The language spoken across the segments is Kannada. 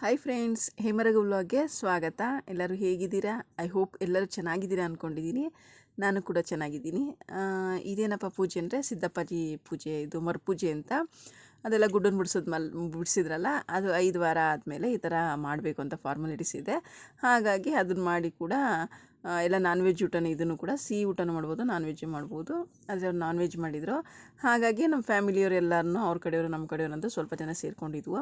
ಹಾಯ್ ಫ್ರೆಂಡ್ಸ್ ಹೇಮರಗ ವ್ಲಾಗ್ಗೆ ಸ್ವಾಗತ. ಎಲ್ಲರೂ ಹೇಗಿದ್ದೀರಾ? ಐ ಹೋಪ್ ಎಲ್ಲರೂ ಚೆನ್ನಾಗಿದ್ದೀರಾ ಅಂದ್ಕೊಂಡಿದ್ದೀನಿ ನಾನು ಕೂಡ ಚೆನ್ನಾಗಿದ್ದೀನಿ. ಇದೇನಪ್ಪ ಪೂಜೆ ಅಂದರೆ ಸಿದ್ದಪ್ಪಾಜಿ ಪೂಜೆ, ಇದು ಮರುಪೂಜೆ ಅಂತ. ಅದೆಲ್ಲ ಗುಡ್ಡನ್ನು ಬಿಡಿಸೋದು ಮಲ್, ಬಿಡಿಸಿದ್ರಲ್ಲ, ಅದು ಐದು ವಾರ ಆದಮೇಲೆ ಈ ಥರ ಮಾಡಬೇಕು ಅಂತ ಫಾರ್ಮಾಲಿಟೀಸ್ ಇದೆ. ಹಾಗಾಗಿ ಅದನ್ನು ಮಾಡಿ ಕೂಡ ಎಲ್ಲ ನಾನ್ ವೆಜ್ ಊಟನ ಇದನ್ನು ಕೂಡ, ಸಿಹಿ ಊಟನೂ ಮಾಡ್ಬೋದು ನಾನ್ ವೆಜ್ ಮಾಡ್ಬೋದು. ಆದರೆ ಅವ್ರು ನಾನ್ ವೆಜ್ ಮಾಡಿದರು. ಹಾಗಾಗಿ ನಮ್ಮ ಫ್ಯಾಮಿಲಿಯವರು ಎಲ್ಲರನ್ನೂ ಅವ್ರ ಕಡೆಯವರು ನಮ್ಮ ಕಡೆಯವರು ಅಂತ ಸ್ವಲ್ಪ ಜನ ಸೇರ್ಕೊಂಡಿದ್ವು.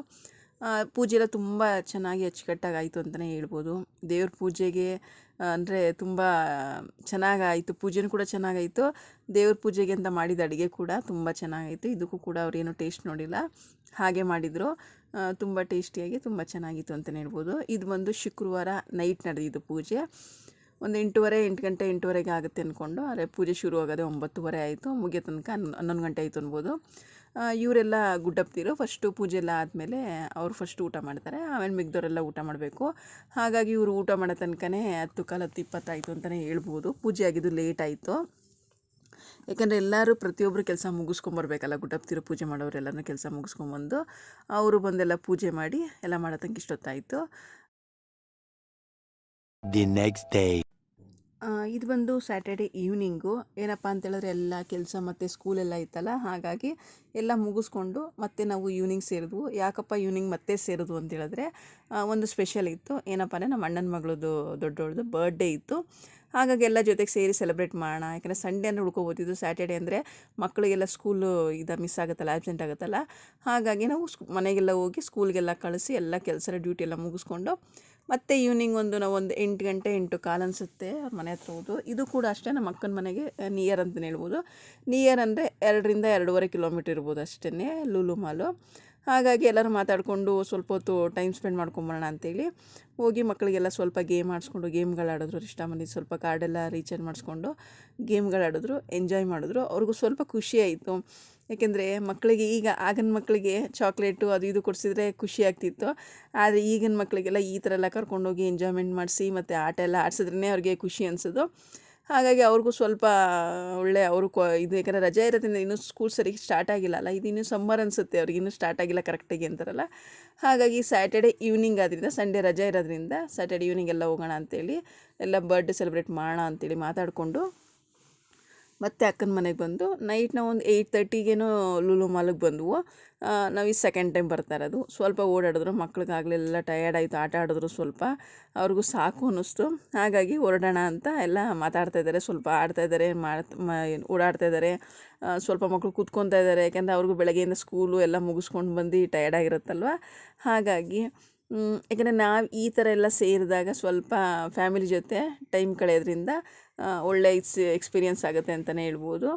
ಪೂಜೆ ಎಲ್ಲ ತುಂಬ ಚೆನ್ನಾಗಿ ಅಚ್ಚುಕಟ್ಟಾಗಾಯಿತು ಅಂತಲೇ ಹೇಳ್ಬೋದು. ದೇವ್ರ ಪೂಜೆಗೆ ಅಂದರೆ ತುಂಬ ಚೆನ್ನಾಗಾಯಿತು, ಪೂಜೆನೂ ಕೂಡ ಚೆನ್ನಾಗಾಯಿತು. ದೇವ್ರ ಪೂಜೆಗೆ ಅಂತ ಮಾಡಿದ ಅಡುಗೆ ಕೂಡ ತುಂಬ ಚೆನ್ನಾಗಾಯಿತು. ಇದಕ್ಕೂ ಕೂಡ ಅವ್ರೇನು ಟೇಸ್ಟ್ ನೋಡಿಲ್ಲ. ಹಾಗೆ ಮಾಡಿದರು. ತುಂಬ ಟೇಸ್ಟಿಯಾಗಿ ತುಂಬ ಚೆನ್ನಾಗಿತ್ತು ಅಂತಲೇ ಹೇಳ್ಬೋದು. ಇದು ಬಂದು ಶುಕ್ರವಾರ ನೈಟ್ ನಡೆದಿದ್ದು ಪೂಜೆ. ಒಂದು ಎಂಟೂವರೆ, ಎಂಟು ಗಂಟೆ, ಎಂಟೂವರೆಗೆ ಆಗುತ್ತೆ ಅಂದ್ಕೊಂಡು ಆದರೆ ಪೂಜೆ ಶುರು ಆಗೋದೆ ಒಂಬತ್ತುವರೆ ಆಯಿತು. ಮುಗಿಯೋ ತನಕ ಹನ್ನೊಂದು ಗಂಟೆ ಆಯಿತು ಅನ್ಬೋದು. ಇವರೆಲ್ಲ ಗುಡ್ಡಪ್ತಿರು. ಫಸ್ಟು ಪೂಜೆ ಎಲ್ಲ ಆದಮೇಲೆ ಅವ್ರು ಫಸ್ಟ್ ಊಟ ಮಾಡ್ತಾರೆ. ಆಮೇಲೆ ಮಿಗ್ದವರೆಲ್ಲ ಊಟ ಮಾಡಬೇಕು. ಹಾಗಾಗಿ ಇವರು ಊಟ ಮಾಡೋ ತನಕನೇ ಹತ್ತು ಕಾಲು, ಹತ್ತು ಇಪ್ಪತ್ತಾಯಿತು ಅಂತಲೇ ಹೇಳ್ಬೋದು. ಪೂಜೆ ಆಗಿದ್ದು ಲೇಟ್ ಆಯಿತು. ಯಾಕಂದರೆ ಎಲ್ಲರೂ ಪ್ರತಿಯೊಬ್ಬರು ಕೆಲಸ ಮುಗಿಸ್ಕೊಂಬರ್ಬೇಕಲ್ಲ. ಗುಡ್ಡಪ್ತಿರು ಪೂಜೆ ಮಾಡೋರೆಲ್ಲರೂ ಕೆಲಸ ಮುಗಿಸ್ಕೊಂಬಂದು ಅವರು ಬಂದೆಲ್ಲ ಪೂಜೆ ಮಾಡಿ ಎಲ್ಲ ಮಾಡೋ ತನಕ ಇಷ್ಟೊತ್ತಾಯಿತು. The next day. ಇದು ಬಂದು ಸ್ಯಾಟರ್ಡೆ ಈವ್ನಿಂಗು ಏನಪ್ಪ ಅಂತೇಳಿದ್ರೆ ಎಲ್ಲ ಕೆಲಸ ಮತ್ತು ಸ್ಕೂಲೆಲ್ಲ ಇತ್ತಲ್ಲ, ಹಾಗಾಗಿ ಎಲ್ಲ ಮುಗಿಸ್ಕೊಂಡು ಮತ್ತೆ ನಾವು ಈವ್ನಿಂಗ್ ಸೇರಿದ್ವು. ಯಾಕಪ್ಪ ಈವ್ನಿಂಗ್ ಮತ್ತೆ ಸೇರಿದ್ವು ಅಂತ ಹೇಳಿದ್ರೆ ಒಂದು ಸ್ಪೆಷಲ್ ಇತ್ತು. ಏನಪ್ಪ ಅಂದರೆ ನಮ್ಮ ಅಣ್ಣನ ಮಗಳದು ದೊಡ್ಡವಳದು ಬರ್ಡೇ ಇತ್ತು. ಹಾಗಾಗಿ ಎಲ್ಲ ಜೊತೆಗೆ ಸೇರಿ ಸೆಲೆಬ್ರೇಟ್ ಮಾಡೋಣ. ಯಾಕಂದರೆ ಸಂಡೇ ಅಂದರೆ ಉಳ್ಕೊಬೋದಿದ್ದು ಸ್ಯಾಟರ್ಡೆ ಅಂದರೆ ಮಕ್ಕಳಿಗೆಲ್ಲ ಸ್ಕೂಲು ಇದು ಮಿಸ್ ಆಗುತ್ತಲ್ಲ ಆ್ಯಬ್ಸೆಂಟ್ ಆಗುತ್ತಲ್ಲ. ಹಾಗಾಗಿ ನಾವು ಮನೆಗೆಲ್ಲ ಹೋಗಿ ಸ್ಕೂಲ್ಗೆಲ್ಲ ಕಳಿಸಿ ಎಲ್ಲ ಕೆಲಸ ಡ್ಯೂಟಿ ಎಲ್ಲ ಮುಗಿಸ್ಕೊಂಡು ಮತ್ತೆ ಈವ್ನಿಂಗ್ ಒಂದು ನಾವು ಒಂದು ಎಂಟು ಗಂಟೆ, ಎಂಟು ಕಾಲು ಅನಿಸುತ್ತೆ ಅವ್ರ ಮನೆ ಹತ್ರ ಹೋದು ಇದು ಕೂಡ ಅಷ್ಟೇ ನಮ್ಮ ಅಕ್ಕನ ಮನೆಗೆ ನಿಯರ್ ಅಂತಲೇ ಹೇಳ್ಬೋದು. ನಿಯರ್ ಅಂದರೆ ಎರಡರಿಂದ ಎರಡೂವರೆ ಕಿಲೋಮೀಟರ್ ಇರ್ಬೋದು ಅಷ್ಟೇ ಲೂಲು ಮಾಲು. ಹಾಗಾಗಿ ಎಲ್ಲರೂ ಮಾತಾಡಿಕೊಂಡು ಸ್ವಲ್ಪ ಹೊತ್ತು ಟೈಮ್ ಸ್ಪೆಂಡ್ ಮಾಡ್ಕೊಂಬರೋಣ ಅಂತೇಳಿ ಹೋಗಿ ಮಕ್ಕಳಿಗೆಲ್ಲ ಸ್ವಲ್ಪ ಗೇಮ್ ಆಡಿಸ್ಕೊಂಡು ಗೇಮ್ಗಳು ಆಡಿದ್ರು. ಇಷ್ಟ ಮಂದಿ ಸ್ವಲ್ಪ ಕಾರ್ಡೆಲ್ಲ ರೀಚಾರ್ಜ್ ಮಾಡಿಸ್ಕೊಂಡು ಗೇಮ್ಗಳು ಆಡಿದ್ರು ಎಂಜಾಯ್ ಮಾಡಿದ್ರು. ಅವ್ರಿಗೂ ಸ್ವಲ್ಪ ಖುಷಿ ಆಯಿತು. ಯಾಕೆಂದರೆ ಮಕ್ಕಳಿಗೆ ಈಗ ಆಗಿನ ಮಕ್ಕಳಿಗೆ ಚಾಕ್ಲೇಟು ಅದು ಇದು ಕೊಡಿಸಿದ್ರೆ ಖುಷಿ ಆಗ್ತಿತ್ತು. ಆದರೆ ಈಗಿನ ಮಕ್ಕಳಿಗೆಲ್ಲ ಈ ಥರ ಎಲ್ಲ ಕರ್ಕೊಂಡೋಗಿ ಎಂಜಾಯ್ಮೆಂಟ್ ಮಾಡಿಸಿ ಮತ್ತು ಆಟ ಎಲ್ಲ ಆಡಿಸಿದ್ರೇ ಅವ್ರಿಗೆ ಖುಷಿ ಅನಿಸೋದು. ಹಾಗಾಗಿ ಅವ್ರಿಗೂ ಸ್ವಲ್ಪ ಒಳ್ಳೆ ಅವರು ಕೊ ಇದು ಯಾಕಂದರೆ ರಜೆ ಇರೋದ್ರಿಂದ ಇನ್ನೂ ಸ್ಕೂಲ್ ಸರಿ ಸ್ಟಾರ್ಟ್ ಆಗಿಲ್ಲ ಅಲ್ಲ, ಇದು ಇನ್ನೂ ಸಮ್ಮರ್ ಅನಿಸುತ್ತೆ ಅವ್ರಿಗೆ, ಇನ್ನೂ ಸ್ಟಾರ್ಟ್ ಆಗಿಲ್ಲ ಕರೆಕ್ಟಾಗಿ ಅಂತಾರಲ್ಲ. ಹಾಗಾಗಿ ಸ್ಯಾಟರ್ಡೆ ಈವ್ನಿಂಗ್ ಆದ್ರಿಂದ ಸಂಡೇ ರಜೆ ಇರೋದ್ರಿಂದ ಸ್ಯಾಟರ್ಡೆ ಈವ್ನಿಂಗ್ ಎಲ್ಲ ಹೋಗೋಣ ಅಂತೇಳಿ, ಎಲ್ಲ ಬರ್ಡೇ ಸೆಲೆಬ್ರೇಟ್ ಮಾಡೋಣ ಅಂತೇಳಿ ಮಾತಾಡಿಕೊಂಡು ಮತ್ತೆ ಅಕ್ಕನ ಮನೆಗೆ ಬಂದು ನೈಟ್ ನಾವು ಒಂದು ಏಯ್ಟ್ ತರ್ಟಿಗೇನೋ ಲೂಲು ಮಾಲಿಗೆ ಬಂದವು. ನಾವು ಈ ಸೆಕೆಂಡ್ ಟೈಮ್ ಬರ್ತಾ ಇರೋದು. ಸ್ವಲ್ಪ ಓಡಾಡಿದ್ರು ಮಕ್ಳಿಗಾಗಲೆಲ್ಲ ಟಯರ್ಡ್ ಆಯಿತು, ಆಟ ಆಡಿದ್ರು ಸ್ವಲ್ಪ. ಅವ್ರಿಗೂ ಸಾಕು ಅನ್ನಿಸ್ತು. ಹಾಗಾಗಿ ಹೊರಡೋಣ ಅಂತ ಎಲ್ಲ ಮಾತಾಡ್ತಾ ಇದ್ದಾರೆ ಸ್ವಲ್ಪ ಆಡ್ತಾ ಇದ್ದಾರೆ ಓಡಾಡ್ತಾ ಇದ್ದಾರೆ ಸ್ವಲ್ಪ ಮಕ್ಕಳು ಕೂತ್ಕೊತಾ ಇದ್ದಾರೆ ಯಾಕೆಂದರೆ ಅವ್ರಿಗೂ ಬೆಳಗ್ಗೆಯಿಂದ ಸ್ಕೂಲು ಎಲ್ಲ ಮುಗಿಸ್ಕೊಂಡು ಬಂದು ಟಯರ್ಡ್ ಆಗಿರುತ್ತಲ್ವ? ಹಾಗಾಗಿ ಯಾಕಂದರೆ ನಾವು ಈ ಥರ ಎಲ್ಲ ಸೇರಿದಾಗ ಸ್ವಲ್ಪ ಫ್ಯಾಮಿಲಿ ಜೊತೆ ಟೈಮ್ ಕಳೆಯೋದ್ರಿಂದ ಆ, ಒಳ್ಳೆ ಇಟ್ಸ್ ಎಕ್ಸ್ಪೀರಿಯನ್ಸ್ ಆಗುತ್ತೆ ಅಂತಲೇ ಹೇಳ್ಬೋದು.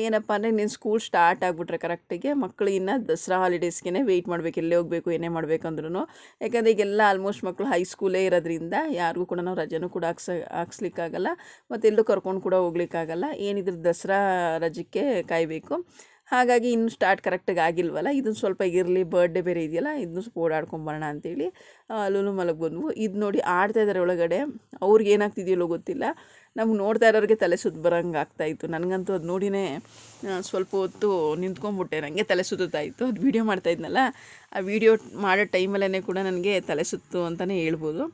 ಏನಪ್ಪ ಅಂದರೆ ನೀನು ಸ್ಕೂಲ್ ಸ್ಟಾರ್ಟ್ ಆಗಿಬಿಟ್ರೆ ಕರೆಕ್ಟಿಗೆ ಮಕ್ಕಳು ಇನ್ನು ದಸರಾ ಹಾಲಿಡೇಸ್ಗೆ ವೆಯ್ಟ್ ಮಾಡಬೇಕು ಎಲ್ಲೇ ಹೋಗಬೇಕು ಏನೇ ಮಾಡಬೇಕಂದ್ರೂ ಯಾಕಂದರೆ ಈಗೆಲ್ಲ ಆಲ್ಮೋಸ್ಟ್ ಮಕ್ಕಳು ಹೈಸ್ಕೂಲೇ ಇರೋದ್ರಿಂದ ಯಾರಿಗೂ ಕೂಡ ನಾವು ರಜೆನೂ ಕೂಡ ಹಾಕ್ಸ ಹಾಕ್ಸ್ಲಿಕ್ಕಾಗಲ್ಲ. ಮತ್ತು ಎಲ್ಲೂ ಕರ್ಕೊಂಡು ಕೂಡ ಹೋಗ್ಲಿಕ್ಕಾಗಲ್ಲ. ಏನಿದ್ರು ದಸರಾ ರಜಕ್ಕೆ ಕಾಯಬೇಕು. ಹಾಗಾಗಿ ಇನ್ನು ಸ್ಟಾರ್ಟ್ ಕರೆಕ್ಟಾಗಿ ಆಗಿಲ್ವಲ್ಲ ಇದನ್ನು ಸ್ವಲ್ಪ ಇರಲಿ ಬರ್ಡೇ ಬೇರೆ ಇದೆಯಲ್ಲ ಇದನ್ನು ಸ್ವಲ್ಪ ಓಡಾಡ್ಕೊಂಬರೋಣ ಅಂತೇಳಿ ಲೂಲು ಮಲಗಿ ಬಂದ್ವು ಇದು ನೋಡಿ ಆಡ್ತಾ ಇದ್ದಾರೆ ಒಳಗಡೆ. ಅವ್ರಿಗೆ ಏನಾಗ್ತಿದೆಯಲ್ಲೋ ಗೊತ್ತಿಲ್ಲ. ನಮ್ಗೆ ನೋಡ್ತಾ ಇರೋರಿಗೆ ತಲೆ ಸುತ್ತ ಬರೋಂಗೆ ಆಗ್ತಾಯಿತ್ತು ನನಗಂತೂ ಅದು ನೋಡಿನೇ ಸ್ವಲ್ಪ ಹೊತ್ತು ನಿಂತ್ಕೊಂಡ್ಬಿಟ್ಟೆ ನನಗೆ ತಲೆ ಸುತ್ತಾಯಿತ್ತು ಅದು ವೀಡಿಯೋ ಮಾಡ್ತಾಯಿದ್ನಲ್ಲ ಆ ವೀಡಿಯೋ ಮಾಡೋ ಟೈಮಲ್ಲೇ ಕೂಡ ನನಗೆ ತಲೆ ಸುತ್ತು ಅಂತಲೇ ಹೇಳ್ಬೋದು.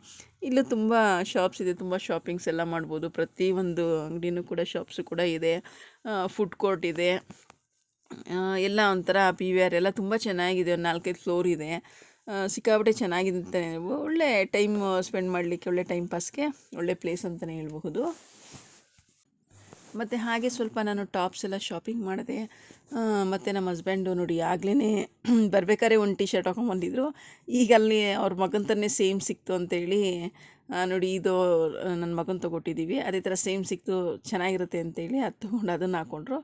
ಇಲ್ಲೂ ತುಂಬ ಶಾಪ್ಸ್ ಇದೆ, ತುಂಬ ಶಾಪಿಂಗ್ಸ್ ಎಲ್ಲ ಮಾಡ್ಬೋದು. ಪ್ರತಿಯೊಂದು ಅಂಗಡಿನೂ ಕೂಡ ಶಾಪ್ಸು ಕೂಡ ಇದೆ. ಫುಡ್ ಕೋರ್ಟ್ ಇದೆ. ಎಲ್ಲ ಒಂಥರ ಪಿ ವಿ ಆರ್ ಎಲ್ಲ ತುಂಬ ಚೆನ್ನಾಗಿದೆ. ಒಂದು ನಾಲ್ಕೈದು ಫ್ಲೋರ್ ಇದೆ. ಸಿಕ್ಕಾಪಟ್ಟೆ ಚೆನ್ನಾಗಿದೆ ಅಂತಲೇ ಹೇಳ್ಬೋದು ಒಳ್ಳೆ ಟೈಮ್ ಸ್ಪೆಂಡ್ ಮಾಡಲಿಕ್ಕೆ, ಒಳ್ಳೆ ಟೈಮ್ ಪಾಸ್ಗೆ, ಒಳ್ಳೆ ಪ್ಲೇಸ್ ಅಂತಲೇ ಹೇಳ್ಬಹುದು. ಮತ್ತು ಹಾಗೆ ಸ್ವಲ್ಪ ನಾನು ಟಾಪ್ಸ್ ಎಲ್ಲ ಶಾಪಿಂಗ್ ಮಾಡಿದೆ. ಮತ್ತು ನಮ್ಮ ಹಸ್ಬೆಂಡು ನೋಡಿ ಆಗಲೇ ಬರಬೇಕಾದ್ರೆ ಒಂದು ಟಿ ಶರ್ಟ್ ಹಾಕೊಂಬಂದಿದ್ರು ಈಗ ಅಲ್ಲಿ ಅವ್ರ ಮಗನ ಥರನೇ ಸೇಮ್ ಸಿಕ್ತು ಅಂತೇಳಿ ನೋಡಿ ಇದು ನನ್ನ ಮಗನ ತೊಗೊಟ್ಟಿದ್ದೀವಿ ಅದೇ ಥರ ಸೇಮ್ ಸಿಕ್ತು, ಚೆನ್ನಾಗಿರುತ್ತೆ ಅಂತೇಳಿ ಅದು ತೊಗೊಂಡು ಅದನ್ನು ಹಾಕ್ಕೊಂಡ್ರು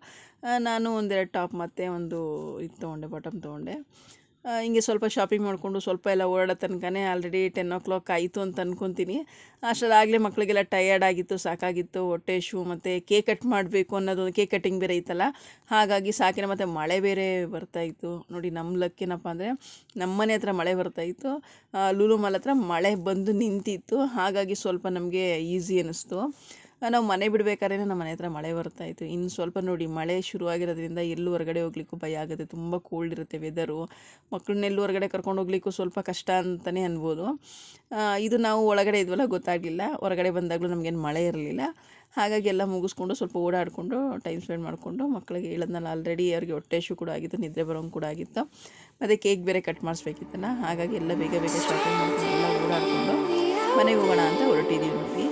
ನಾನು ಒಂದೆರಡು ಟಾಪ್ ಮತ್ತು ಒಂದು ಇದು ತೊಗೊಂಡೆ, ಬಾಟಮ್ ತೊಗೊಂಡೆ. ಹಿಂಗೆ ಸ್ವಲ್ಪ ಶಾಪಿಂಗ್ ಮಾಡಿಕೊಂಡು ಸ್ವಲ್ಪ ಎಲ್ಲ ಓಡಾಡೋ ತನಕನೇ ಆಲ್ರೆಡಿ ಟೆನ್ ಓ ಕ್ಲಾಕ್ ಆಯಿತು ಅಂತ ಅಂದ್ಕೊತೀನಿ ಅಷ್ಟರಲ್ಲಾಗಲೇ ಮಕ್ಕಳಿಗೆಲ್ಲ ಟಯರ್ಡ್ ಆಗಿತ್ತು, ಸಾಕಾಗಿತ್ತು, ಹೊಟ್ಟೆ ಶೂ ಮತ್ತು ಕೇಕ್ ಕಟ್ ಮಾಡಬೇಕು ಅನ್ನೋದು ಕೇಕ್ ಕಟ್ಟಿಂಗ್ ಬೇರೆ ಇತ್ತಲ್ಲ ಹಾಗಾಗಿ ಸಾಕಿನ ಮತ್ತು ಮಳೆ ಬೇರೆ ಬರ್ತಾಯಿತ್ತು ನೋಡಿ ನಮ್ಮ ಲಕ್ಕೇನಪ್ಪ ಅಂದರೆ ನಮ್ಮನೆ ಹತ್ರ ಮಳೆ ಬರ್ತಾಯಿತ್ತು ಲೂಲು ಮಾಲ್ ಹತ್ರ ಮಳೆ ಬಂದು ನಿಂತಿತ್ತು. ಹಾಗಾಗಿ ಸ್ವಲ್ಪ ನಮಗೆ ಈಸಿ ಅನ್ನಿಸ್ತು ನಾವು ಮನೆ ಬಿಡಬೇಕಾದ್ರೆ ನಮ್ಮ ಮನೆ ಹತ್ರ ಮಳೆ ಬರ್ತಾ ಇತ್ತು. ಇನ್ನು ಸ್ವಲ್ಪ ನೋಡಿ ಮಳೆ ಶುರುವಾಗಿರೋದ್ರಿಂದ ಎಲ್ಲೂ ಹೊರಗಡೆ ಹೋಗ್ಲಿಕ್ಕೂ ಭಯ ಆಗುತ್ತೆ. ತುಂಬ ಕೋಲ್ಡ್ ಇರುತ್ತೆ ವೆದರು ಮಕ್ಕಳನ್ನೆಲ್ಲೂ ಹೊರಗಡೆ ಕರ್ಕೊಂಡು ಹೋಗ್ಲಿಕ್ಕೂ ಸ್ವಲ್ಪ ಕಷ್ಟ ಅಂತಲೇ ಅನ್ಬೋದು. ಇದು ನಾವು ಒಳಗಡೆ ಇದ್ವಲ್ಲ ಗೊತ್ತಾಗಲಿಲ್ಲ. ಹೊರಗಡೆ ಬಂದಾಗಲೂ ನಮಗೇನು ಮಳೆ ಇರಲಿಲ್ಲ. ಹಾಗಾಗಿ ಎಲ್ಲ ಮುಗಿಸ್ಕೊಂಡು ಸ್ವಲ್ಪ ಓಡಾಡಿಕೊಂಡು ಟೈಮ್ ಸ್ಪೆಂಡ್ ಮಾಡಿಕೊಂಡು ಮಕ್ಕಳಿಗೆ ಹೇಳೋದ್ನಲ್ಲ ಆಲ್ರೆಡಿ ಅವ್ರಿಗೆ ಹೊಟ್ಟೆ ಶೂ ಕೂಡ ಆಗಿತ್ತು, ನಿದ್ರೆ ಬರೋಂಗೆ ಕೂಡ ಆಗಿತ್ತು. ಮತ್ತು ಕೇಕ್ ಬೇರೆ ಕಟ್ ಮಾಡಿಸ್ಬೇಕಿತ್ತಲ್ಲ, ಹಾಗಾಗಿ ಎಲ್ಲ ಬೇಗ ಬೇಗ ಶಾಪಿಂಗ್ ಮಾಡ್ಕೊಂಡು ಎಲ್ಲ ಓಡಾಡಿಕೊಂಡು ಮನೆಗೆ ಹೋಗೋಣ ಅಂತ ಹೊರಟಿದ್ದೀವಿ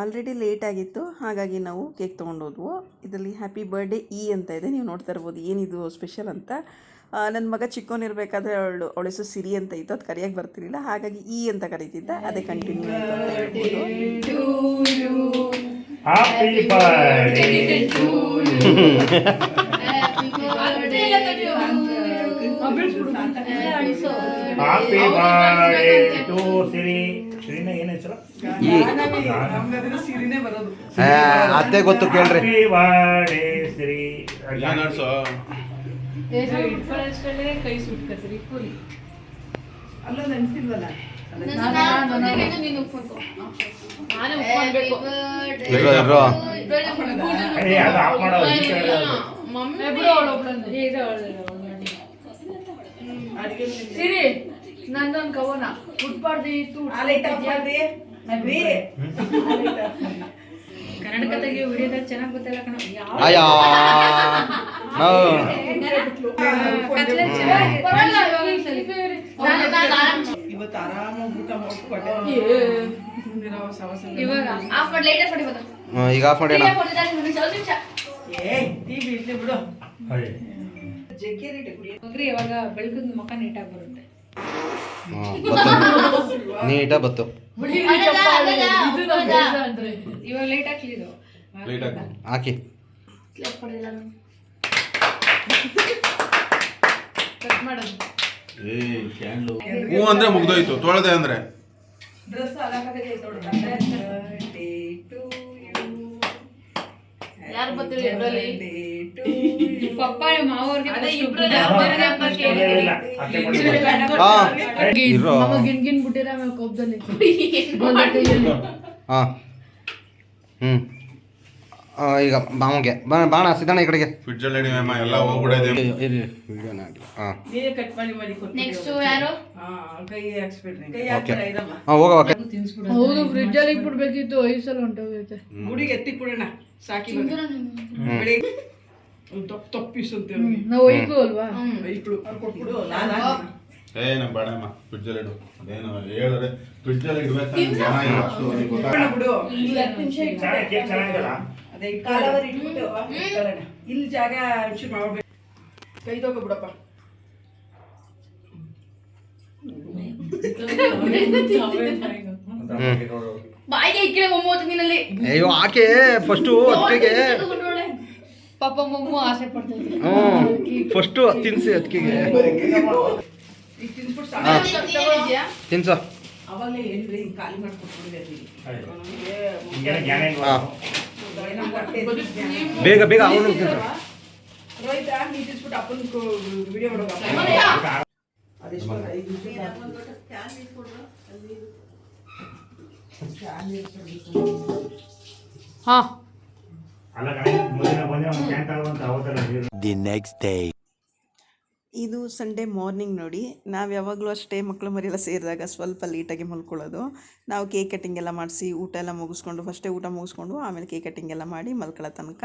ಆಲ್ರೆಡಿ ಲೇಟ್ ಆಗಿತ್ತು ಹಾಗಾಗಿ ನಾವು ಕೇಕ್ ತೊಗೊಂಡೋದ್ವು ಇದರಲ್ಲಿ ಹ್ಯಾಪಿ ಬರ್ಡೇ ಇ ಅಂತ ಇದೆ ನೀವು ನೋಡ್ತಾ ಇರ್ಬೋದು ಏನಿದು ಸ್ಪೆಷಲ್ ಅಂತ. ನನ್ನ ಮಗ ಚಿಕ್ಕವನಿರ್ಬೇಕಾದ್ರೆ ಅವಳು ಅವಳ ಹೆಸರು ಸಿರಿ ಅಂತ ಇತ್ತು ಅದು ಕರೆಯಾಗಿ ಬರ್ತಿರ್ಲಿಲ್ಲ. ಹಾಗಾಗಿ ಇ ಅಂತ ಕರೀತಿದ್ದ ಅದೇ ಕಂಟಿನ್ಯೂ ಆಯಿತು ಅಂತ ಹೇಳ್ಬೋದು. To Siri. ಸಿರಿನ ಹೆಸರು ಅತ್ತೆ ಗೊತ್ತು ಕೇಳ್ರಿ. birthday ಶ್ರೀ ಕೈ ಸುಟ್ಕತ್ರಿ ಫುಲ್ ನಾನು ಉಪ್ಕೊಳ್ಬೇಕು ಇರೋ ಇರೋ. ಏ ಅದು ಆಫ್ ಮಾಡೋ ಹೇಳೋದು. ಮಮ್ಮಿ ಬಿಡು ಅವಳು. ಸಿರಿ. ನಂದೊಂದು ಕವನ. ಹುಟ್ಬಾರ್ದು ಇತ್ತು ಕನ್ನಡ ಚೆನ್ನಾಗಿ ಗೊತ್ತಿಲ್ಲ ಕಣ. ಇವಾಗ ಆಫ್ ಮಾಡಿ ಲೈಟ್ ಆಫ್ ಮಾಡಿ ಹ್ಮ್, ಈಗ ಆಫ್ ಅಯ್ಯ. ಹೋಗ್ರಿ ಇವಾಗ ಬೆಳಗಿನ ಮುಖ ನೀಟಾಗಿ ಬರುತ್ತೆ. ನೀಟ ಬತ್ತು. ಹಾಕಿ. ಹ್ಞೂ ಅಂದ್ರೆ ಮುಗ್ದೋಯ್ತು ತೊಳೆದೆ ಅಂದ್ರೆ. ಯಾರು ಬರ್ತೀರಿ ಪಪ್ಪ ಬಿಟ್ಟಿರ ಹಾ. ಈಗ ಮಾಮಗೆ. ಬಾಣ ಸಿದ್ದಣ್ಣ ಈ ಕಡೆಗೆ. ಫ್ರಿಡ್ಜಲ್ಲಿ ಇಡಿ ಎಲ್ಲ ಹೋಗ್ಬಿಡೋದು ಇರಿ, ಇರಿ. ವಿಡಿಯೋನ ಹಾಕಿ. ಹಾಂ. ಕಟ್ ಮಾಡಿ ಮಾಡಿ ಕೊಟ್ಟು ನೆಕ್ಸ್ಟ್ ಯಾರು? ಕೈ ಹಾಕ್ಸ್ಬಿಡ್ರಿ. ಕೈ ಓಕೆ ಹಾಕ್ತಾರೆ ಇರಮ್ಮ ಹಾಂ ಹೋಗೋ ಓಕೆ ಹೌದು ಫ್ರಿಜ್ ಅಲ್ಲಿ ಇಟ್ಬಿಡ್ಬೇಕಿತ್ತು ಐದು ಸಲ ಹೊಂಟೋಗೈತೆ. ಗುಡಿಗೆ ಎತ್ತಿ ಬಿಡೋಣ ಸಾಕಿ ಬೆಳಿಗ್ಗೆ ತಪ್ಪು ತಪ್ಪಿಸ್ ಪೀಸ್ ಅಂತ ನಾವು ಅಲ್ವಾ? ಇಬ್ರು ಅವ್ರು ಕೊಟ್ಬಿಡು ನಾನು ಏ ನಮ್ಮ ಬೇಡಮ್ಮ ಫ್ರಿಡ್ಜಲ್ಲಿ ಇಡು. ಅದೇನು ಹೇಳಿದ್ರೆ ಫ್ರಿಡ್ಜಲ್ಲಿ ಇಡ್ಬೇಕು? ಜನ ಇಲ್ಲ ಅಷ್ಟು ಅವ್ರಿಗೆ ಗೊತ್ತಾಗಲ್ಲ. ಬಿಡು. ಚೆನ್ನಾಗಿ ಕೇಕ್ ಚೆನ್ನಾಗಿದಲ್ಲ ಅದೇ ಕಾಲವರಿ ಇಟ್ಬಿಟ್ಟು ಇಟ್ಕೊಳ್ಳೋಣ. ಇಲ್ಲಿ ಜಾಗ ಒಂಚೂರು ಮಾಡ್ಬೇಕು. ಕೈ ತಗೋಬಿಡಪ್ಪ ಬಾಯಿಗೆ ಇಕ್ಕಿಲ್ಲ ಒಂಬತ್ತು ದಿನಲ್ಲಿ ಅಯ್ಯೋ ಆಕೆ ಫಸ್ಟು ಅದಕ್ಕೆಗೆ ಪಾಪ ಮಮ್ಮು ಆಸೆ ಪಡ್ತೈತೆ ಹ್ಞೂ ಫಸ್ಟು ತಿನ್ಸಿ ಅದಕ್ಕೆಗೆ ಈಗ ತಿನ್ಸ್ಬಿಟ್ಟು ಸಾಕು. ತಿನ್ಸು ಅವಾಗಲೇ ಏನ್ರಿ ಹಿಂಗ್ ಖಾಲಿ ಮಾಡ್ಕೊಟ್ಬಿಡಿ ನಮಗೆ ಈಗೆಲ್ಲ ಜ್ಞಾನ ಇಲ್ಲ ಹಾಂ ಬೇಗ ಬೇಗ ಅವನು ತಿನ್ಸು ರೋಹಿತ ನೀ ತಿನ್ಸ್ಬಿಟ್ಟು ಅಪ್ಪನ ವಿಡಿಯೋ ಮಾಡೋದು ಅದೆಷ್ಟು ಐದು ಹಾ ಅಲ್ಲ ನೆಕ್ಸ್ಟ್ ಡೇ ಇದು ಸಂಡೇ ಮಾರ್ನಿಂಗ್ ನೋಡಿ ನಾವು ಯಾವಾಗಲೂ ಅಷ್ಟೇ ಮಕ್ಕಳು ಮರಿಯೆಲ್ಲ ಸೇರಿದಾಗ ಸ್ವಲ್ಪ ಲೇಟಾಗಿ ಮಲ್ಕೊಳ್ಳೋದು. ನಾವು ಕೇಕ್ ಕಟ್ಟಿಂಗ್ ಎಲ್ಲ ಮಾಡಿಸಿ ಊಟ ಎಲ್ಲ ಮುಗಿಸ್ಕೊಂಡು ಫಸ್ಟೇ ಊಟ ಮುಗಿಸ್ಕೊಂಡು ಆಮೇಲೆ ಕೇಕ್ ಕಟ್ಟಿಂಗ್ ಎಲ್ಲ ಮಾಡಿ ಮಲ್ಕೊಳ್ಳೋ ತನಕ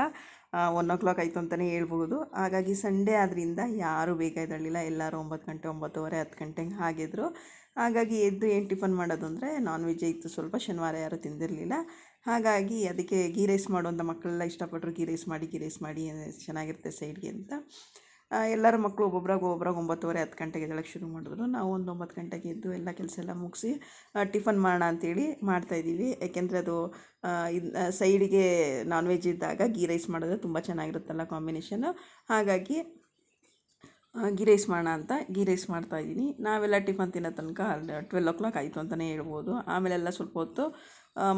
ಒನ್ ಓ ಕ್ಲಾಕ್ ಆಯಿತು ಅಂತಲೇ ಹೇಳ್ಬೋದು ಹಾಗಾಗಿ ಸಂಡೇ ಆದ್ದರಿಂದ ಯಾರೂ ಬೇಗ ಎದ್ದೇಳಲಿಲ್ಲ. ಎಲ್ಲರೂ ಒಂಬತ್ತು ಗಂಟೆ ಒಂಬತ್ತುವರೆ ಹತ್ತು ಗಂಟೆಗೆ ಹಾಗಿದ್ರು. ಹಾಗಾಗಿ ಎದ್ದು ಏನು ಟಿಫನ್ ಮಾಡೋದು ಅಂದರೆ ನಾನ್ ವೆಜ್ ಇತ್ತು ಸ್ವಲ್ಪ ಶನಿವಾರ ಯಾರೂ ತಿಂದಿರಲಿಲ್ಲ. ಹಾಗಾಗಿ ಅದಕ್ಕೆ ಗೀ ರೈಸ್ ಮಾಡುವಂಥ ಮಕ್ಕಳೆಲ್ಲ ಇಷ್ಟಪಟ್ಟರು ಗೀ ರೈಸ್ ಮಾಡಿ, ಗೀ ರೈಸ್ ಮಾಡಿ ಚೆನ್ನಾಗಿರುತ್ತೆ ಸೈಡ್ಗೆ ಅಂತ. ಎಲ್ಲರ ಮಕ್ಕಳು ಒಬ್ಬೊಬ್ರಾಗ ಒಬ್ಬೊಬ್ರಾಗ ಒಂಬತ್ತುವರೆ, ಹತ್ತು ಗಂಟೆಗೆ ಎದ್ದಳಕ್ಕೆ ಶುರು ಮಾಡಿದ್ರು. ನಾವು ಒಂದು ಒಂಬತ್ತು ಗಂಟೆಗೆ ಎದ್ದು ಎಲ್ಲ ಕೆಲಸ ಎಲ್ಲ ಮುಗಿಸಿ ಟಿಫನ್ ಮಾಡೋಣ ಅಂತೇಳಿ ಮಾಡ್ತಾಯಿದ್ದೀವಿ ಯಾಕೆಂದರೆ ಅದು ಇದು ಸೈಡಿಗೆ ನಾನ್ ವೆಜ್ ಇದ್ದಾಗ ಗೀ ರೈಸ್ ಮಾಡಿದ್ರೆ ತುಂಬ ಚೆನ್ನಾಗಿರುತ್ತಲ್ಲ ಕಾಂಬಿನೇಷನ್ನು ಹಾಗಾಗಿ ಗೀ ರೈಸ್ ಮಾಡೋಣ ಅಂತ ಗೀ ರೈಸ್ ಮಾಡ್ತಾಯಿದ್ದೀನಿ ನಾವೆಲ್ಲ ಟಿಫನ್ ತಿನ್ನೋ ತನಕ ಟ್ವೆಲ್ ಓ ಕ್ಲಾಕ್ ಆಯಿತು ಅಂತಲೇ ಹೇಳ್ಬೋದು. ಆಮೇಲೆಲ್ಲ ಸ್ವಲ್ಪ ಹೊತ್ತು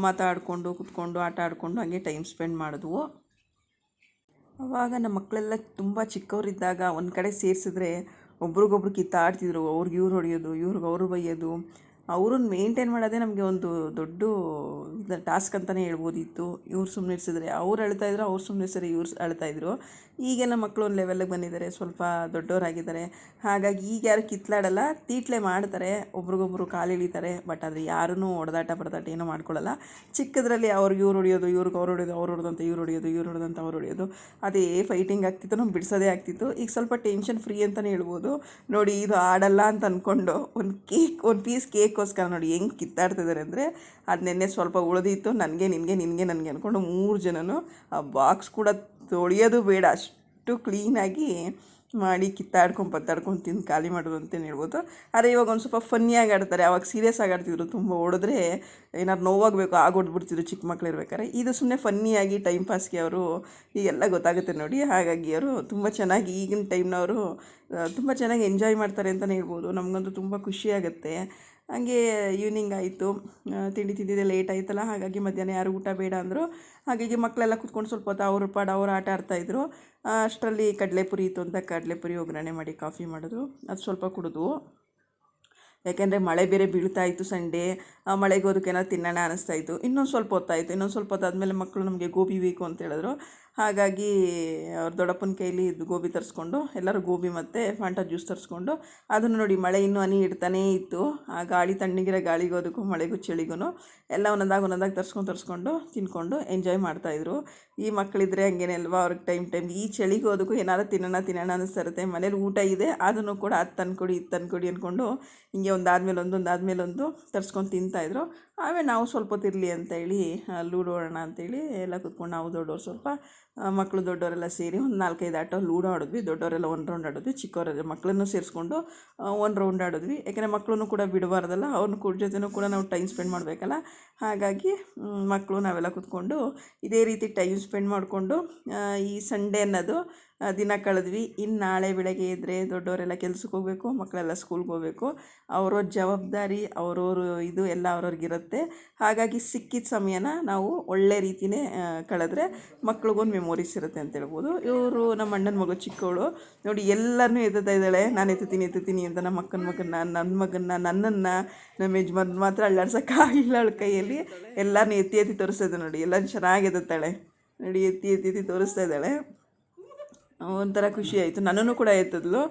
ಮಾತಾಡಿಕೊಂಡು, ಕುತ್ಕೊಂಡು, ಆಟ ಆಡಿಕೊಂಡು ಹಾಗೆ ಟೈಮ್ ಸ್ಪೆಂಡ್ ಮಾಡಿದ್ವು. ಅವಾಗ ನಮ್ಮ ಮಕ್ಕಳೆಲ್ಲ ತುಂಬ ಚಿಕ್ಕವರಿದ್ದಾಗ ಒಂದು ಕಡೆ ಸೇರಿಸಿದ್ರೆ ಒಬ್ರಿಗೊಬ್ರು ಕಿತ್ತಾಡ್ತಿದ್ರು, ಅವ್ರಿಗೆ ಇವ್ರು ಹೊಡೆಯೋದು, ಇವ್ರಿಗೆ ಅವರು ಬೈಯೋದು. ಅವ್ರನ್ನ ಮೇಂಟೈನ್ ಮಾಡೋದೇ ನಮಗೆ ಒಂದು ದೊಡ್ಡ ಟಾಸ್ಕ್ ಅಂತಲೇ ಹೇಳ್ಬೋದಿತ್ತು. ಇವ್ರು ಸುಮ್ಮನೆ ಇರಿಸಿದ್ರೆ, ಅವ್ರು ಅಳ್ತಾ ಇದ್ರು, ಅವ್ರು ಸುಮ್ಮನೆ ಇರಿಸಿದ್ರೆ ಇವ್ರು ಅಳ್ತಾ ಇದ್ರು. ಈಗೆಲ್ಲ ಮಕ್ಕಳು ಒಂದು ಲೆವೆಲ್ಗೆ ಬಂದಿದ್ದಾರೆ ಸ್ವಲ್ಪ ದೊಡ್ಡವರಾಗಿದ್ದಾರೆ. ಹಾಗಾಗಿ ಈಗ ಯಾರು ಕಿತ್ಲಾಡಲ್ಲ, ತೀಟ್ಲೆ ಮಾಡ್ತಾರೆ. ಒಬ್ರಿಗೊಬ್ರು ಕಾಲು ಎಳಿತಾರೆ ಬಟ್ ಆದರೆ ಯಾರೂ ಹೊಡೆದಾಟ ಬಡದಾಟ ಏನೂ ಮಾಡ್ಕೊಳ್ಳಲ್ಲ ಚಿಕ್ಕದ್ರಲ್ಲಿ ಅವ್ರಿಗೆ ಇವ್ರು ಹೊಡಿಯೋದು, ಇವ್ರಿಗೆ ಅವ್ರು ಹೊಡೆಯೋದು, ಅವ್ರು ಹೊಡೆದಂತ ಇವ್ರು ಹೊಡಿಯೋದು, ಇವ್ರು ಹೊಡೆದಂತ ಅವ್ರು ಹೊಡಿಯೋದು. ಅದೇ ಫೈಟಿಂಗ್ ಆಗ್ತಿತ್ತು ನಾವು ಬಿಡಿಸೋದೇ ಆಗ್ತಿತ್ತು. ಈಗ ಸ್ವಲ್ಪ ಟೆನ್ಷನ್ ಫ್ರೀ ಅಂತಲೇ ಹೇಳ್ಬೋದು. ನೋಡಿ ಇದು ಆಡಲ್ಲ ಅಂತ ಅಂದ್ಕೊಂಡು ಒಂದು ಕೇಕ್ ಒಂದು ಪೀಸ್ ಕೇಕ್ಗೋಸ್ಕರ ನೋಡಿ ಹೆಂಗೆ ಕಿತ್ತಾಡ್ತಿದ್ದಾರೆ ಅಂದರೆ ಅದು ನೆನ್ನೆ ಸ್ವಲ್ಪ ಉಳಿದಿತ್ತು, ನನಗೆ, ನಿನಗೆ ನಿನಗೆ, ನನಗೆ ಅಂದ್ಕೊಂಡು ಮೂರು ಜನನು ಆ ಬಾಕ್ಸ್ ಕೂಡ ತೊಳೆಯೋದು ಬೇಡ, ಅಷ್ಟು ಕ್ಲೀನಾಗಿ ಮಾಡಿ ಕಿತ್ತಾಡ್ಕೊಂಡು ಪತ್ತಾಡ್ಕೊಂಡು ತಿಂದು ಖಾಲಿ ಮಾಡೋದು ಅಂತಲೇ ಹೇಳ್ಬೋದು. ಆದರೆ ಇವಾಗ ಒಂದು ಸ್ವಲ್ಪ ಫನ್ನಿಯಾಗಿ ಆಡ್ತಾರೆ, ಅವಾಗ ಸೀರಿಯಸ್ ಆಗಿ ಆಡ್ತಿದ್ರು, ತುಂಬ ಹೊಡೆದ್ರೆ ಏನಾದ್ರು ನೋವಾಗಬೇಕು ಆಗ ಹೊಡ್ಬಿಡ್ತಿದ್ರು ಚಿಕ್ಕ ಮಕ್ಳು ಇರ್ಬೇಕಾದ್ರೆ. ಇದು ಸುಮ್ಮನೆ ಫನ್ನಿಯಾಗಿ ಟೈಮ್ ಪಾಸ್ಗೆ ಅವರು ಈಗೆಲ್ಲ ಗೊತ್ತಾಗುತ್ತೆ ನೋಡಿ, ಹಾಗಾಗಿ ಅವರು ತುಂಬ ಚೆನ್ನಾಗಿ ಈಗಿನ ಟೈಮ್ನವರು ತುಂಬ ಚೆನ್ನಾಗಿ ಎಂಜಾಯ್ ಮಾಡ್ತಾರೆ ಅಂತಲೇ ಹೇಳ್ಬೋದು. ನಮಗಂತೂ ತುಂಬ ಖುಷಿಯಾಗುತ್ತೆ ಹಂಗೆ ಈವ್ನಿಂಗ್ ಆಯಿತು. ತಿಂಡಿ ತಿಂದಿದ್ದೆ ಲೇಟ್ ಆಯ್ತಲ್ಲ, ಹಾಗಾಗಿ ಮಧ್ಯಾಹ್ನ ಯಾರು ಊಟ ಬೇಡ ಅಂದರು. ಹಾಗಾಗಿ ಮಕ್ಕಳೆಲ್ಲ ಕುತ್ಕೊಂಡು ಸ್ವಲ್ಪ ಹೊತ್ತು ಅವ್ರ ಪಾಡು ಅವ್ರು ಆಟ ಆಡ್ತಾಯಿದ್ರು ಅಷ್ಟರಲ್ಲಿ ಕಡಲೆಪುರಿ ಇತ್ತು ಅಂತ ಕಡಲೆಪುರಿ ಒಗ್ಗರಣೆ ಮಾಡಿ ಕಾಫಿ ಮಾಡಿದ್ರು. ಅದು ಸ್ವಲ್ಪ ಕುಡಿದ್ವು ಯಾಕೆಂದರೆ ಮಳೆ ಬೇರೆ ಬೀಳ್ತಾ ಇತ್ತು ಸಂಡೇ ಆ, ಮಳೆಗೆ ಹೋದಕ್ಕೆ ಏನಾದ್ರು ತಿನ್ನೋಣ ಅನ್ನಿಸ್ತಾ ಇತ್ತು. ಇನ್ನೊಂದು ಸ್ವಲ್ಪ ಹೊತ್ತಾಯಿತು ಇನ್ನೊಂದು ಸ್ವಲ್ಪ ಹೊತ್ತಾದಮೇಲೆ ಮಕ್ಕಳು ನಮಗೆ ಗೋಬಿ ಬೇಕು ಅಂತ ಹೇಳಿದ್ರು. ಹಾಗಾಗಿ ಅವ್ರ ದೊಡ್ಡಪ್ಪನ ಕೈಲಿ ಇದು ಗೋಬಿ ತರಿಸ್ಕೊಂಡು, ಎಲ್ಲರೂ ಗೋಬಿ ಮತ್ತು ಫಾಂಟಾ ಜ್ಯೂಸ್ ತರಿಸ್ಕೊಂಡು, ಅದನ್ನು ನೋಡಿ ಮಳೆ ಇನ್ನೂ ಹನಿ ಇಡ್ತಾನೇ ಇತ್ತು. ಆ ಗಾಳಿ, ತಣ್ಣಗಿರೋ ಗಾಳಿಗೋದಕ್ಕೂ ಮಳೆಗೂ ಚಳಿಗೂ ಎಲ್ಲ ಒಂದೊಂದಾಗ ಒಂದೊಂದಾಗಿ ತರಿಸ್ಕೊಂಡು ತರಿಸ್ಕೊಂಡು ತಿನ್ಕೊಂಡು ಎಂಜಾಯ್ ಮಾಡ್ತಾಯಿದ್ರು ಈ ಮಕ್ಕಳಿದ್ರೆ ಹಂಗೇನೆ ಅಲ್ವಾ? ಅವ್ರಿಗೆ ಟೈಮ್ ಟೈಮ್ ಈ ಚಳಿಗೋದಕ್ಕೂ ಏನಾರು ತಿನ್ನೋಣ ತಿನ್ನೋಣ ಅನ್ನಿಸ್ತಾ ಇರುತ್ತೆ ಮನೇಲಿ ಊಟ ಇದೆ ಅದನ್ನು ಕೂಡ ಅದು ತಂದ್ಕೊಡಿ, ಇದು ತಂದ್ಕೊಡಿ ಅಂದ್ಕೊಂಡು ಹಿಂಗೆ ಒಂದಾದ್ಮೇಲೆ ಒಂದು ಆದಮೇಲೆ ಒಂದು ತರಿಸ್ಕೊಂಡು ತಿಂತಾಯಿದ್ರು ಆಮೇಲೆ ನಾವು ಸ್ವಲ್ಪ ಹೊತ್ತಿರಲಿ ಅಂತೇಳಿ ಲೂಡೋ ಆಡೋಣ ಅಂತೇಳಿ ಎಲ್ಲ ಕೂತ್ಕೊಂಡು ನಾವು ದೊಡ್ಡವ್ರು ಸ್ವಲ್ಪ ಮಕ್ಕಳು ದೊಡ್ಡವರೆಲ್ಲ ಸೇರಿ ಒಂದು ನಾಲ್ಕೈದು ಆಟ ಲೂಡೋ ಆಡಿದ್ವಿ. ದೊಡ್ಡವರೆಲ್ಲ ಒಂದು ರೌಂಡ್ ಆಡಿದ್ವಿ, ಚಿಕ್ಕವರೆಲ್ಲ ಮಕ್ಕಳನ್ನು ಸೇರಿಸ್ಕೊಂಡು ಒಂದು ರೌಂಡ್ ಆಡಿದ್ವಿ. ಯಾಕೆಂದರೆ ಮಕ್ಕಳನ್ನು ಕೂಡ ಬಿಡಬಾರ್ದಲ್ಲ ಅವ್ರನ್ನ ಕೂಡ ಜೊತೆನೂ ಕೂಡ ನಾವು ಟೈಮ್ ಸ್ಪೆಂಡ್ ಮಾಡಬೇಕಲ್ಲ. ಹಾಗಾಗಿ ಮಕ್ಕಳು ನಾವೆಲ್ಲ ಕೂತ್ಕೊಂಡು ಇದೇ ರೀತಿ ಟೈಮ್ ಸ್ಪೆಂಡ್ ಮಾಡಿಕೊಂಡು ಈ ಸಂಡೇ ಅನ್ನೋದು ದಿನ ಕಳೆದ್ವಿ. ಇನ್ನು ನಾಳೆ ಬೆಳಗ್ಗೆ ಇದ್ದರೆ ದೊಡ್ಡವರೆಲ್ಲ ಕೆಲ್ಸಕ್ಕೆ ಹೋಗಬೇಕು, ಮಕ್ಕಳೆಲ್ಲ ಸ್ಕೂಲ್ಗೆ ಹೋಗಬೇಕು. ಅವ್ರವ್ರ ಜವಾಬ್ದಾರಿ, ಅವರವರು ಇದು ಎಲ್ಲ ಅವ್ರವ್ರಿಗಿರುತ್ತೆ. ಹಾಗಾಗಿ ಸಿಕ್ಕಿದ ಸಮಯನ ನಾವು ಒಳ್ಳೆ ರೀತಿಯೇ ಕಳೆದ್ರೆ ಮಕ್ಳಿಗೊಂದು ಮೆಮೊರೀಸ್ ಇರುತ್ತೆ ಅಂತ ಹೇಳ್ಬೋದು. ಇವರು ನಮ್ಮ ಅಣ್ಣನ ಮಗಳು ಚಿಕ್ಕವಳು ನೋಡಿ ಎಲ್ಲರನ್ನೂ ಎತ್ತುತ್ತಾ ಇದ್ದಾಳೆ. ನಾನು ಎತ್ತುತ್ತೀನಿ ಎತ್ತುತ್ತೀನಿ ಅಂತ ನಮ್ಮ ಅಕ್ಕನ ಮಗನ್ನ ನನ್ನ ಮಗನ್ನ, ನನ್ನನ್ನು, ನಮ್ಮ ಯಜಮಾನ್ ಮಾತ್ರ ಅಳ್ಳಾಡ್ಸೋಕ್ಕಾಗಿಲ್ಲ ಅವಳ ಕೈಯಲ್ಲಿ. ಎಲ್ಲರನ್ನೂ ಎತ್ತಿ ಎತ್ತಿ ತೋರಿಸ್ತಾ ನೋಡಿ. ಎಲ್ಲ ಚೆನ್ನಾಗಿ ಎತ್ತುತ್ತಾಳೆ. ನೋಡಿ, ಎತ್ತಿ ಎತ್ತಿ ಎತ್ತಿ ತೋರಿಸ್ತಾ ಇದ್ದಾಳೆ. ಒಂಥರ ಖುಷಿ ಆಯಿತು. ನನ್ನನ್ನು ಕೂಡ ಎತ್ತಿದ್ಲು.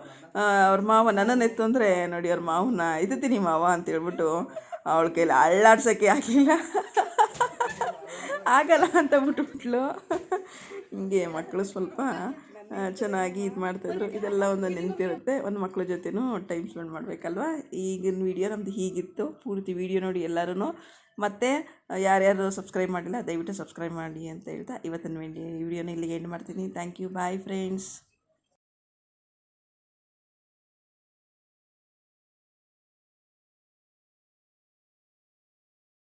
ಅವ್ರ ಮಾವ ನನ್ನನ್ನು ಎತ್ತು ಅಂದರೆ ನೋಡಿ, ಅವ್ರ ಮಾವನ್ನ ಎತ್ತೀನಿ ಮಾವ ಅಂತ ಹೇಳ್ಬಿಟ್ಟು ಅವಳ ಕೈಲಿ ಅಳ್ಳಾಡ್ಸೋಕ್ಕೆ ಆಗಲಿಲ್ಲ ಆಗಲ್ಲ ಅಂತ ಬಿಟ್ಬಿಟ್ಲು. ಹಿಂಗೆ ಮಕ್ಕಳು ಸ್ವಲ್ಪ ಚೆನ್ನಾಗಿ ಇದು ಮಾಡ್ತಾಯಿದ್ರು ಇದೆಲ್ಲ ಒಂದು ನೆನಪಿರುತ್ತೆ. ಒಂದು ಮಕ್ಕಳ ಜೊತೆನೂ ಟೈಮ್ ಸ್ಪೆಂಡ್ ಮಾಡಬೇಕಲ್ವ? ಈಗಿನ ವಿಡಿಯೋ ನಮ್ಮದು ಹೀಗಿತ್ತು. ಪೂರ್ತಿ ವಿಡಿಯೋ ನೋಡಿ ಎಲ್ಲರೂ ಮತ್ತು ಯಾರ್ಯಾರು ಸಬ್ಸ್ಕ್ರೈಬ್ ಮಾಡಿಲ್ಲ, ದಯವಿಟ್ಟು ಸಬ್ಸ್ಕ್ರೈಬ್ ಮಾಡಿ ಅಂತ ಹೇಳ್ತಾ ಇವತ್ತಿನ ವಿಡಿಯೋನ ಇಲ್ಲಿಗೆ ಎಂಡ್ ಮಾಡ್ತೀನಿ. Thank you bye friends